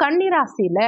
கன்னிராசியில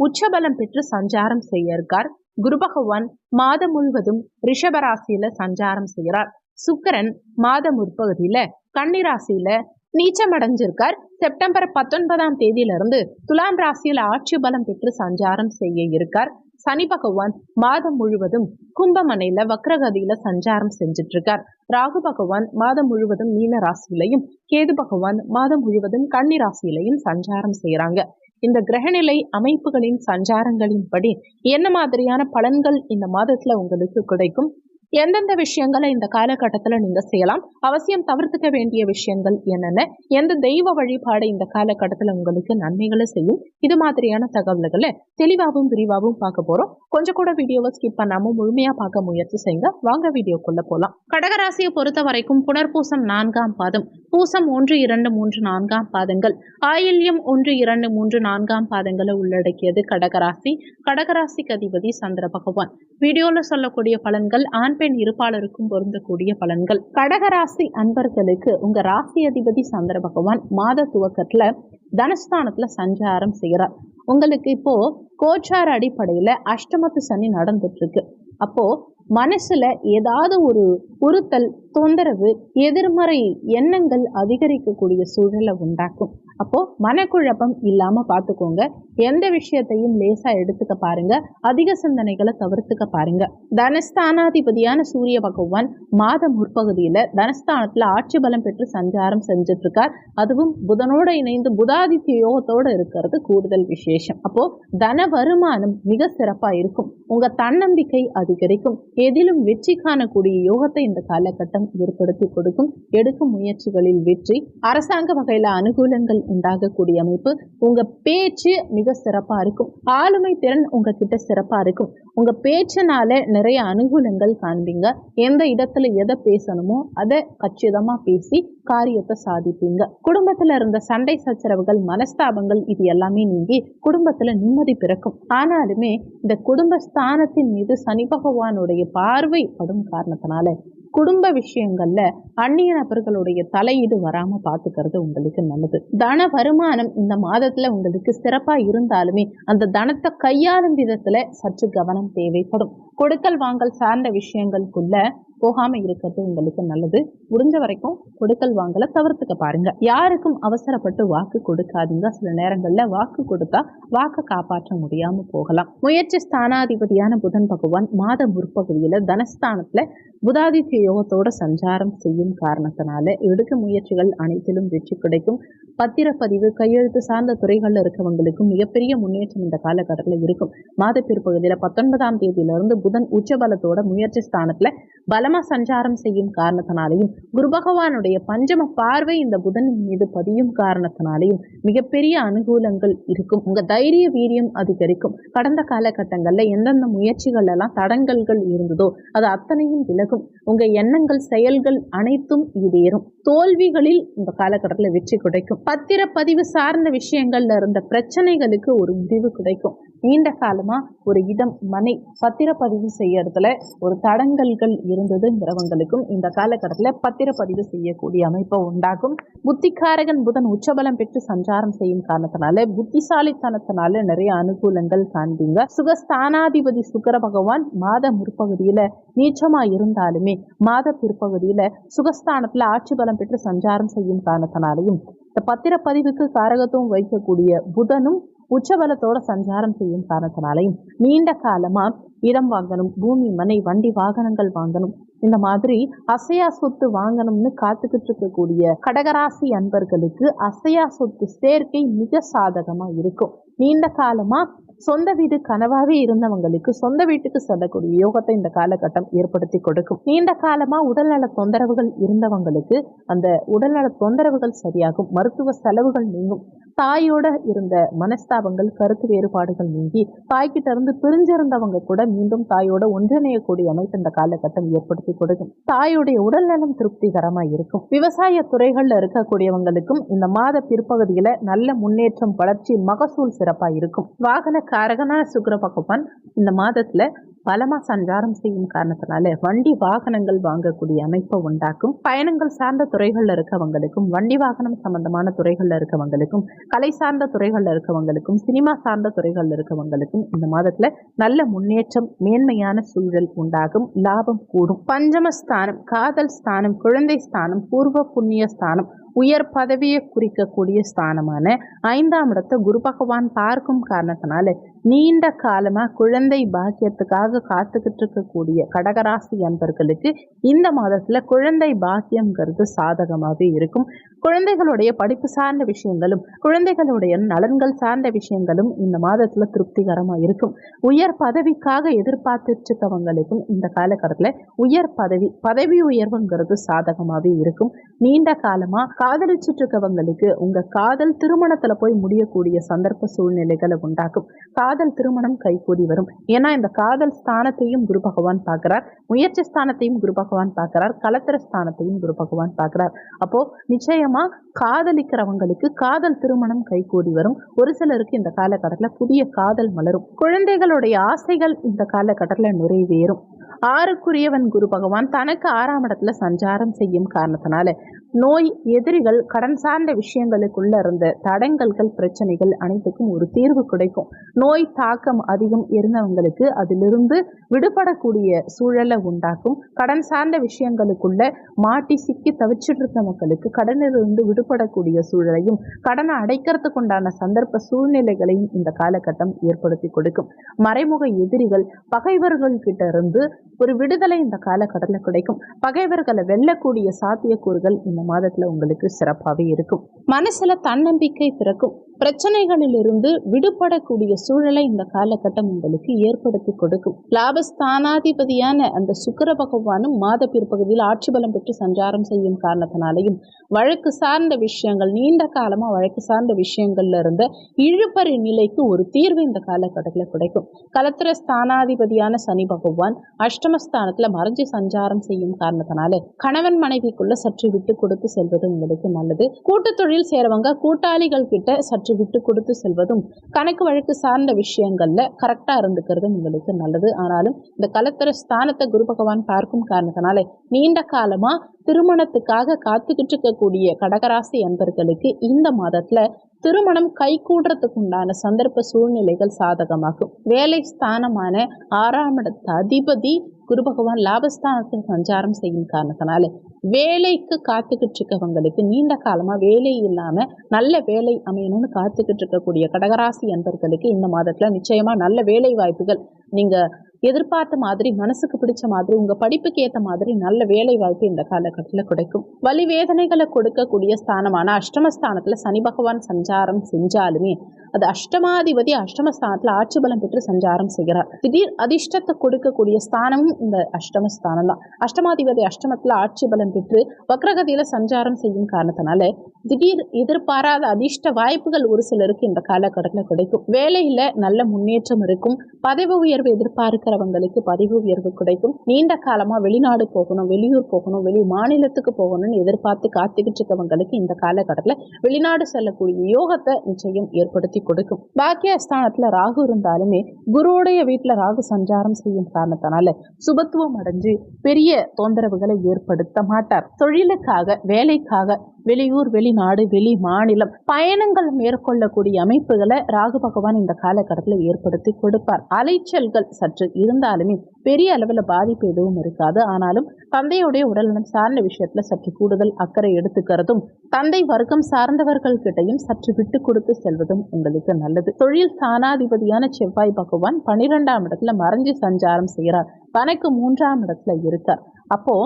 உச்சபலம் பெற்று சஞ்சாரம் செய்ய இருக்கார் குரு பகவான் மாதம் முழுவதும் ரிஷபராசியில சஞ்சாரம் செய்கிறார். சுக்கரன் மாதம் முற்பகுதியில கன்னிராசியில நீச்சம் அடைஞ்சிருக்கார். செப்டம்பர் பத்தொன்பதாம் தேதியிலிருந்து துலாம் ராசியில ஆட்சி பலம் பெற்று சஞ்சாரம் செய்ய இருக்கார். சனி பகவான் மாதம் முழுவதும் கும்பமனையில வக்ரகதியில சஞ்சாரம் செஞ்சுட்டு இருக்கார் ராகு பகவான் மாதம் முழுவதும் மீன ராசியிலையும் கேது பகவான் மாதம் முழுவதும் கன்னி ராசியிலையும் சஞ்சாரம் செய்யறாங்க இந்த கிரகநிலை அமைப்புகளின் சஞ்சாரங்களின்படி என்ன மாதிரியான பலன்கள் இந்த மாதத்துல உங்களுக்கு கிடைக்கும்? எந்தெந்த விஷயங்களை இந்த காலகட்டத்தில் நீங்க செய்யலாம்? அவசியம் தவிர்த்துக்க வேண்டிய விஷயங்கள் என்னென்ன? எந்த தெய்வ வழிபாடு இந்த காலகட்டத்தில் உங்களுக்கு நன்மைகளை செய்யும்? இது மாதிரியான தகவல்களை தெளிவாகவும் விரிவாகவும் பார்க்க போறோம். கொஞ்சம் கூட வீடியோவை ஸ்கிப் பண்ணாம முழுமையா பார்க்க முயற்சி செய்யுங்க. வாங்க வீடியோக்குள்ள போகலாம் கடகராசியை பொறுத்த வரைக்கும் புனர்பூசம் நான்காம் பாதம். பூசம் ஒன்று இரண்டு மூன்று நான்காம் பாதங்கள். ஆயில்யம் ஒன்று இரண்டு மூன்று நான்காம் பாதங்களை உள்ளடக்கியது கடகராசி. கடகராசிக்கு அதிபதி சந்திர பகவான். வீடியோல சொல்லக்கூடிய பலன்கள் ஆண் பெண் இருப்பாளருக்கும் பொருந்தக்கூடிய பலன்கள். கடகராசி அன்பர்களுக்கு உங்க ராசி அதிபதி சந்திர பகவான் மாத துவக்கத்துல தனஸ்தானத்துல சஞ்சாரம் செய்கிறார். உங்களுக்கு இப்போ கோச்சார அடிப்படையில அஷ்டமத்து சனி நடந்துட்டு இருக்கு. அப்போ மனசுல ஏதாவது ஒரு உறுத்தல் தொந்தரவு எதிர்மறை எண்ணங்கள் அதிகரிக்கக்கூடிய சூழலை உண்டாக்கும். அப்போது மனக்குழப்பம் இல்லாமல் பார்த்துக்கோங்க எந்த விஷயத்தையும் லேசாக எடுத்துக்க பாருங்க. அதிக சிந்தனைகளை தவிர்த்துக்க பாருங்க. தனஸ்தானாதிபதியான சூரிய பகவான் மாத முற்பகுதியில் தனஸ்தானத்தில் ஆட்சி பலம் பெற்று சஞ்சாரம் செஞ்சுட்டு இருக்கார் அதுவும் புதனோடு இணைந்து புதாதித்ய யோகத்தோடு இருக்கிறது கூடுதல் விசேஷம். அப்போ தன வருமானம் மிக சிறப்பாக இருக்கும். உங்க தன்னம்பிக்கை அதிகரிக்கும். எதிலும் வெற்றி காணக்கூடிய யோகத்தை இந்த காலகட்டம் ஏற்படுத்தி கொடுக்கும். எடுக்கும் முயற்சிகளில் வெற்றி. அரசாங்க வகையில் அனுகூலங்கள் உண்டாகக்கூடிய அமைப்பு. உங்க பேச்சு மிக சிறப்பா இருக்கும். ஆளுமை திறன் உங்ககிட்ட சிறப்பா இருக்கும். உங்க பேச்சினால நிறைய அனுகூலங்கள் காண்பீங்க. எந்த இடத்துல எதை பேசணுமோ அதை கச்சிதமா பேசி காரியத்தை சாதிப்பீங்க. குடும்பத்துல இருந்த சண்டை சச்சரவுகள் மனஸ்தாபங்கள் இது எல்லாமே நீங்கி குடும்பத்துல நிம்மதி பிறக்கும். ஆனாலுமே இந்த குடும்ப ஸ்தானத்தின் மீது சனி பகவானுடைய பார்வை படும் காரணத்தினால குடும்ப விஷயங்கள்ல அந்நிய நபர்களுடைய தலையீடு வராம பாத்துக்கிறது உங்களுக்கு நல்லது. தன வருமானம் இந்த மாதத்துல உங்களுக்கு சிறப்பா இருந்தாலுமே அந்த தனத்தை கையாளும் விதத்துல சற்று கவனம் தேவைப்படும். கொடுக்கல் வாங்கல் சார்ந்த விஷயங்களுக்குள்ள போகாம இருக்கிறது உங்களுக்கு நல்லது. முடிஞ்ச வரைக்கும் கொடுக்கல் வாங்கல தவிர்த்துக்க பாருங்க. யாருக்கும் அவசரப்பட்டு வாக்கு கொடுக்காதீங்க. சில நேரங்கள்ல வாக்கு கொடுத்தா வாக்கு காப்பாற்ற முடியாம போகலாம். முயற்சி ஸ்தானாதிபதியான புதன் பகவான் மாத முற்பகுதியில தனஸ்தானத்துல புதாதித்ய யோகத்தோட சஞ்சாரம் செய்யும் காரணத்தினால எடுக்க முயற்சிகள் அனைத்திலும் வெற்றி கிடைக்கும். பத்திரப்பதிவு கையெழுத்து சார்ந்த துறைகளில் இருக்கவங்களுக்கும் மிகப்பெரிய முன்னேற்றம் இந்த காலகட்டத்தில் இருக்கும். மாத பிற்பகுதியில் பத்தொன்பதாம் தேதியிலிருந்து புதன் உச்சபலத்தோட முயற்சி ஸ்தானத்துல பலமா சஞ்சாரம் செய்யும் காரணத்தினாலையும் குரு பகவானுடைய பஞ்சம பார்வை இந்த புதனின் மீது பதியும் காரணத்தினாலையும் மிகப்பெரிய அனுகூலங்கள் இருக்கும். உங்க தைரிய வீரியம் அதிகரிக்கும். கடந்த காலகட்டங்கள்ல எந்தெந்த முயற்சிகள் எல்லாம் தடங்கல்கள் இருந்ததோ அது அத்தனையும் விலகும். உங்க எண்ணங்கள் செயல்கள் அனைத்தும் ஈடேறும். தோல்விகளில் இந்த காலகட்டத்தில் வெற்றி கிடைக்கும். பத்திரப்பதிவு சார்ந்த விஷயங்கள்ல இருந்த பிரச்சனைகளுக்கு ஒரு முடிவு கிடைக்கும். நீண்ட காலமா ஒரு இடம் மனை பத்திரப்பதிவு செய்யறதுல ஒரு தடங்கல்கள் இருந்ததுங்கிறவங்களுக்கும் இந்த காலகட்டத்தில் பத்திரப்பதிவு செய்யக்கூடிய அமைப்பை உண்டாகும் புத்திகாரகன் புதன் உச்சபலம் பெற்று சஞ்சாரம் செய்யும் காரணத்தினால புத்திசாலித்தனத்தினால நிறைய அனுகூலங்கள் காண்பீங்க. சுகஸ்தானாதிபதி சுக்கர பகவான் மாத முற்பகுதியில் நீச்சமா இருந்தாலுமே மாத பிற்பகுதியில் சுகஸ்தானத்தில் ஆட்சி பலம் பெற்று சஞ்சாரம் செய்யும் காரணத்தினாலையும் இந்த பத்திரப்பதிவுக்கு காரகத்துவம் வைக்கக்கூடிய புதனும் உச்சபலத்தோட சஞ்சாரம் செய்யும் காரணத்தினாலையும் நீண்ட காலமா இடம் வாங்கணும் பூமி மனை வண்டி வாகனங்கள் வாங்கணும். இந்த மாதிரி அசையா சொத்து வாங்கணும்னு காத்துக்கிட்டு இருக்கக்கூடிய கடகராசி அன்பர்களுக்கு அசையா சொத்து சேர்க்கை மிக சாதகமா இருக்கும். நீண்ட காலமா சொந்த வீடு கனவாவே இருந்தவங்களுக்கு சொந்த வீட்டுக்கு செல்லக்கூடிய யோகத்தை இந்த காலகட்டம் ஏற்படுத்தி கொடுக்கும். நீண்ட காலமா உடல்நல தொந்தரவுகள் இருந்தவங்களுக்கு அந்த உடல்நல தொந்தரவுகள் சரியாகும் மருத்துவ செலவுகள் நீங்கும். தாயோட இருந்த மனஸ்தாபங்கள் கருத்து வேறுபாடுகள் நீங்கி தாய்கிட்ட இருந்து பிரிஞ்சிருந்தவங்க கூட மீண்டும் தாயோட ஒன்றிணையக்கூடிய அமைப்பு இந்த காலகட்டம் ஏற்படுத்தி கொடுக்கும். தாயுடைய உடல்நலம் திருப்திகரமா இருக்கும். விவசாய துறைகள்ல இருக்கக்கூடியவங்களுக்கும் இந்த மாத பிற்பகுதியில நல்ல முன்னேற்றம் வளர்ச்சி மகசூல் சிறப்பா இருக்கும். வாகன காரகனான சுக்கர பகவான் இந்த மாதத்துல பலமா சஞ்சாரம் செய்யும் காரணத்தினால வண்டி வாகனங்கள் வாங்கக்கூடிய அமைப்பை உண்டாக்கும். பயணங்கள் சார்ந்த துறைகளில் இருக்கவங்களுக்கும் வண்டி வாகனம் சம்பந்தமான துறைகளில் இருக்கவங்களுக்கும் கலை சார்ந்த துறைகளில் இருக்கவங்களுக்கும் சினிமா சார்ந்த துறைகளில் இருக்கவங்களுக்கும் இந்த மாதத்துல நல்ல முன்னேற்றம் மேன்மையான சூழல் உண்டாகும். லாபம் கூடும். பஞ்சமஸ்தானம் காதல் ஸ்தானம் குழந்தை ஸ்தானம் பூர்வ புண்ணிய ஸ்தானம் உயர் பதவியை குறிக்கக்கூடிய ஸ்தானமான ஐந்தாம் இடத்தை குரு பகவான் பார்க்கும் காரணத்தினால நீண்ட காலமா குழந்தை பாக்கியத்துக்காக காத்துக்கிட்டு இருக்கக்கூடிய கடகராசி அன்பர்களுக்கு இந்த மாதத்துல குழந்தை பாக்கியங்கிறது சாதகமாகவே இருக்கும். குழந்தைகளுடைய படிப்பு சார்ந்த விஷயங்களும் குழந்தைகளுடைய நலன்கள் சார்ந்த விஷயங்களும் இந்த மாதத்துல திருப்திகரமா இருக்கும். உயர் பதவிக்காக எதிர்பார்த்துட்டு இருக்கவங்களுக்கும் இந்த காலகட்டத்துல உயர் பதவி பதவி உயர்வுங்கிறது சாதகமாகவே இருக்கும். நீண்ட காலமா காதலிச்சுட்டு இருக்கவங்களுக்கு உங்க காதல் திருமணத்துல போய் முடியக்கூடிய சந்தர்ப்ப சூழ்நிலைகளை உண்டாக்கும். காதல் காதல் திருமணம் கைகூடி வரும். ஏன்னா இந்த காதல் ஸ்தானத்தையும் குரு பகவான் பார்க்கிறார். முயற்சி ஸ்தானத்தையும் குரு பகவான் பார்க்கிறார். கலத்திர ஸ்தானத்தையும் குரு பகவான் பார்க்கிறார். அப்போ நிச்சயமா காதலிக்கிறவங்களுக்கு காதல் திருமணம் கைகூடி வரும். ஒரு சிலருக்கு இந்த காலகட்டத்தில் புதிய காதல் மலரும். குழந்தைகளுடைய ஆசைகள் இந்த காலகட்டத்தில் நிறைவேறும். ஆறுக்குரியவன் குரு பகவான் தனக்கு ஆறாம் இடத்துல சஞ்சாரம் செய்யும் காரணத்தினால. நோய் எதிரிகள் கடன் சார்ந்த விஷயங்களுக்குள்ள இருந்த தடங்கல்கள் பிரச்சனைகள் அனைத்துக்கும் ஒரு தீர்வு கிடைக்கும். நோய் தாக்கம் அதிகம் இருந்தவங்களுக்கு அதிலிருந்து விடுபடக்கூடிய சூழலை உண்டாக்கும். கடன் சார்ந்த விஷயங்களுக்குள்ள மாட்டி சிக்கி தவிச்சிட்டு இருக்க மக்களுக்கு கடனிலிருந்து விடுபடக்கூடிய சூழலையும் கடனை அடைக்கிறதுக்கு உண்டான சந்தர்ப்ப சூழ்நிலைகளையும் இந்த காலகட்டம் ஏற்படுத்தி கொடுக்கும். மறைமுக எதிரிகள் பகைவர்கள் கிட்ட இருந்து ஒரு விடுதலை இந்த காலகட்டத்தில் கிடைக்கும். பகைவர்களை வெல்லக்கூடிய சாத்தியக்கூறுகள் இந்த மாதத்துல உங்களுக்கு சிறப்பாகவே இருக்கும். மனசுல தன்னம்பிக்கை பிறக்கும். பிரச்சனைகளிலிருந்து விடுபடக்கூடிய சூழலை இந்த காலகட்டம் உங்களுக்கு ஏற்படுத்தி கொடுக்கும். லாபஸ்தானாதிபதியான அந்த சுக்கிர பகவானும் மாத பிற்பகுதியில் ஆட்சி பலம் பெற்று சஞ்சாரம் செய்யும் காரணத்தினாலையும் வழக்கு சார்ந்த விஷயங்கள் நீண்ட காலமா வழக்கு சார்ந்த விஷயங்கள்ல இருந்த இழுபறி நிலைக்கு ஒரு தீர்வு இந்த காலகட்டத்தில் கிடைக்கும். கலத்திர ஸ்தானாதிபதியான சனி பகவான் அஷ்டமஸ்தானத்துல மறைஞ்சு சஞ்சாரம் செய்யும் காரணத்தினால கணவன் மனைவிக்குள்ள சற்று விட்டு கொடுத்து செல்வது உங்களுக்கு நல்லது. கூட்டு தொழில் சேரவங்க கூட்டாளிகள் கிட்ட சற்று விட்டு கொடுத்து செல்வதும் கணக்கு வழக்கு சார்ந்த விஷயங்கள்ல கரெக்டா இருந்துக்கிறது உங்களுக்கு நல்லது. ஆனாலும் இந்த கலத்திர ஸ்தானத்தை குரு பகவான் பார்க்கும் காரணத்தினால நீண்ட காலமா திருமணத்துக்காக காத்துக்கிட்டு இருக்கக்கூடிய கடகராசி அன்பர்களுக்கு இந்த மாதத்துல திருமணம் கைகூடுறதுக்கு உண்டான சந்தர்ப்ப சூழ்நிலைகள் சாதகமாகும். வேலை ஸ்தானமான ஆறாம் இடத்த அதிபதி குரு பகவான் லாபஸ்தானத்தில் சஞ்சாரம் செய்யும் காரணத்தினால வேலைக்கு காத்துக்கிட்டு இருக்கவங்களுக்கு நீண்ட காலமா வேலை இல்லாம நல்ல வேலை அமையணும்னு காத்துக்கிட்டு இருக்கக்கூடிய கடகராசி அன்பர்களுக்கு இந்த மாதத்துல நிச்சயமா நல்ல வேலை வாய்ப்புகள். நீங்க எதிர்பார்த்த மாதிரி மனசுக்கு பிடிச்ச மாதிரி உங்க படிப்புக்கு ஏற்ற மாதிரி நல்ல வேலை வாய்ப்பு இந்த காலகட்டத்தில் கிடைக்கும். வலி வேதனைகளை கொடுக்கக்கூடிய ஸ்தானமான அஷ்டமஸ்தானத்தில் சனி பகவான் சஞ்சாரம் செஞ்சாலுமே அது அஷ்டமாதிபதி அஷ்டமஸ்தானத்தில் ஆட்சி பலம் பெற்று சஞ்சாரம் செய்கிறார். திடீர் அதிர்ஷ்டத்தை கொடுக்கக்கூடிய ஸ்தானமும் இந்த அஷ்டமஸ்தானம் தான் அஷ்டமாதிபதி அஷ்டமத்துல ஆட்சி பலம் பெற்று வக்ரகதியில் சஞ்சாரம் செய்யும் காரணத்தினால திடீர் எதிர்பாராத அதிர்ஷ்ட வாய்ப்புகள் ஒரு சிலருக்கு இந்த காலகட்டத்தில் கிடைக்கும். வேலையில நல்ல முன்னேற்றம் இருக்கும். பதவி உயர்வு எதிர்பார்க்கிறவங்களுக்கு பதவி உயர்வு கிடைக்கும். நீண்ட காலமா வெளிநாடு போகணும் வெளியூர் போகணும் வெளி மாநிலத்துக்கு போகணும்னு எதிர்பார்த்து காத்துக்கிட்டு இருக்கவங்களுக்கு இந்த காலகட்டத்தில் வெளிநாடு செல்லக்கூடிய யோகத்தை நிச்சயம் ஏற்படுத்தி கொடுக்கும். பாக்கியஸ்தானத்துல ராகு இருந்தாலுமே குருவுடைய வீட்டுல ராகு சஞ்சாரம் செய்யும் காரணத்தினால சுபத்துவம் அடைஞ்சு பெரிய தொந்தரவுகளை ஏற்படுத்த மாட்டார். தொழிலுக்காக வேலைக்காக வெளியூர் வெளிநாடு வெளி மாநிலம் பயணங்கள் மேற்கொள்ளக்கூடிய அமைப்புகளை ராகு பகவான் இந்த காலகட்டத்தில் ஏற்படுத்தி கொடுப்பார். அலைச்சல்கள் சற்று இருந்தாலுமே பெரிய அளவில் பாதிப்பு எதுவும் இருக்காது. ஆனாலும் தந்தையுடைய உடல்நலம் சார்ந்த விஷயத்தில் சற்று கூடுதல் அக்கறை எடுத்துக்கிறதும் தந்தை வர்க்கம் சார்ந்தவர்கள் கிட்டையும் சற்று விட்டு கொடுத்து செல்வதும் உங்களுக்கு நல்லது. தொழில் ஸ்தானாதிபதியான செவ்வாய் பகவான் பன்னிரெண்டாம் இடத்துல மறைஞ்சு சஞ்சாரம் செய்கிறார். தனக்கு மூன்றாம் இடத்துல இருக்கார். அப்போ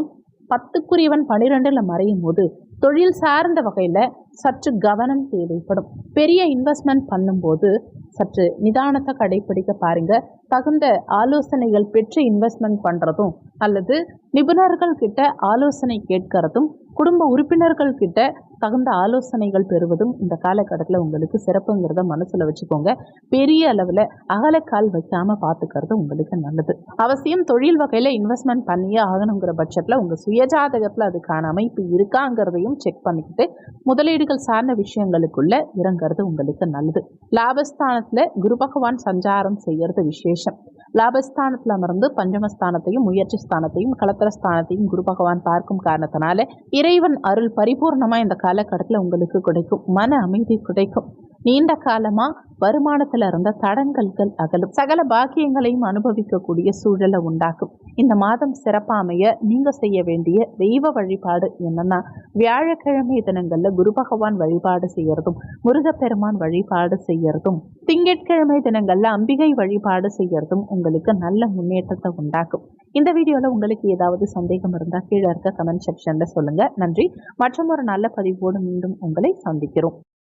பத்துக்குரியவன் பனிரெண்டுல மறையும் போது தொழில் சார்ந்த வகையில் சற்று கவனம் தேவைப்படும். பெரிய இன்வெஸ்ட்மெண்ட் பண்ணும்போது சற்று நிதானத்தை கடைப்பிடிக்க பாருங்க. தகுந்த ஆலோசனைகள் பெற்று இன்வெஸ்ட்மெண்ட் பண்ணுறதும் அல்லது நிபுணர்கள் கிட்ட ஆலோசனை கேட்கறதும் குடும்ப உறுப்பினர்கள் கிட்ட தகுந்த ஆலோசனைகள் பெறுவதும் இந்த காலகட்டத்தில் உங்களுக்கு சிறப்புங்கிறத மனசில் வச்சுக்கோங்க. பெரிய அளவில் அகலக்கால் வைக்காமல் பார்த்துக்கிறது உங்களுக்கு நல்லது. அவசியம் தொழில் வகையில் இன்வெஸ்ட்மெண்ட் பண்ணியே ஆகணுங்கிற பட்சத்தில் உங்கள் சுயஜாதகத்தில் அதுக்கான அமைப்பு இருக்காங்கிறதையும் செக் பண்ணிக்கிட்டு முதலீடுகள் சார்ந்த விஷயங்களுக்குள்ள இறங்குறது உங்களுக்கு நல்லது. லாபஸ்தானத்தில் குரு பகவான் சஞ்சாரம் செய்கிறது விசேஷம். லாபஸ்தானத்தில் அமர்ந்து பஞ்சமஸ்தானத்தையும் முயற்சி ஸ்தானத்தையும் கலத்திரஸ்தானத்தையும் குரு பகவான் பார்க்கும் காரணத்தினால இறைவன் அருள் பரிபூர்ணமாக இந்த காலகட்டத்தில் உங்களுக்கு கிடைக்கும். மன அமைதி கிடைக்கும். நீண்ட காலமாக வருமானத்தில் இருந்த தடங்கல்கள் அகலும். சகல பாக்கியங்களையும் அனுபவிக்கக்கூடிய சூழலை உண்டாக்கும். இந்த மாதம் சிறப்பாமைய நீங்க செய்ய வேண்டிய தெய்வ வழிபாடு என்னன்னா வியாழக்கிழமை தினங்கள்ல குரு பகவான் வழிபாடு செய்யறதும் முருகப்பெருமான் வழிபாடு செய்யறதும் திங்கட்கிழமை தினங்கள்ல அம்பிகை வழிபாடு செய்யறதும் உங்களுக்கு நல்ல முன்னேற்றத்தை உண்டாக்கும். இந்த வீடியோல உங்களுக்கு ஏதாவது சந்தேகம் இருந்தா கீழே இருக்க கமெண்ட் செக்ஷன்ல சொல்லுங்க. நன்றி. மற்றும் ஒரு நல்ல பதிவோடு மீண்டும் உங்களை சந்திக்கிறோம்.